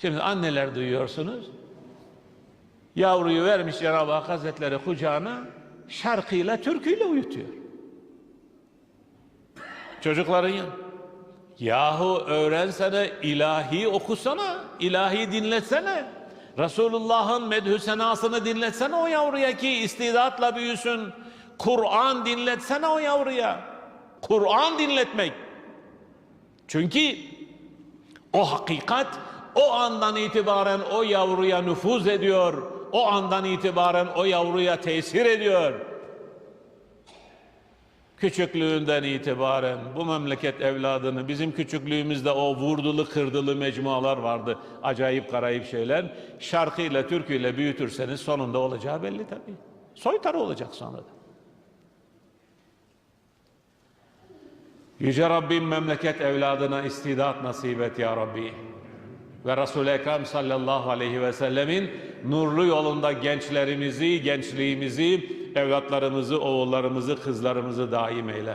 Şimdi anneler duyuyorsunuz. Yavruyu vermiş Cenab-ı Hak Hazretleri kucağına şarkıyla, türküyle uyutuyor. Çocukların yan. Yahu öğrensene, ilahi okusana, ilahi dinletsene. Resulullah'ın medhü senasını dinletsene o yavruya ki istidatla büyüsün. Kur'an dinletsene o yavruya. Kur'an dinletmek. Çünkü o hakikat o andan itibaren o yavruya nüfuz ediyor. O andan itibaren o yavruya tesir ediyor. Küçüklüğünden itibaren bu memleket evladını bizim küçüklüğümüzde o vurdulu kırdılı mecmualar vardı. Acayip garayip şeyler. Şarkıyla türküyle büyütürseniz sonunda olacağı belli tabii. Soytarı olacak sonra da. Yüce Rabbim memleket evladına istidat nasip et ya Rabbi. Ve Resul-i Ekrem sallallahu aleyhi ve sellemin nurlu yolunda gençlerimizi, gençliğimizi, evlatlarımızı, oğullarımızı, kızlarımızı daim eyle.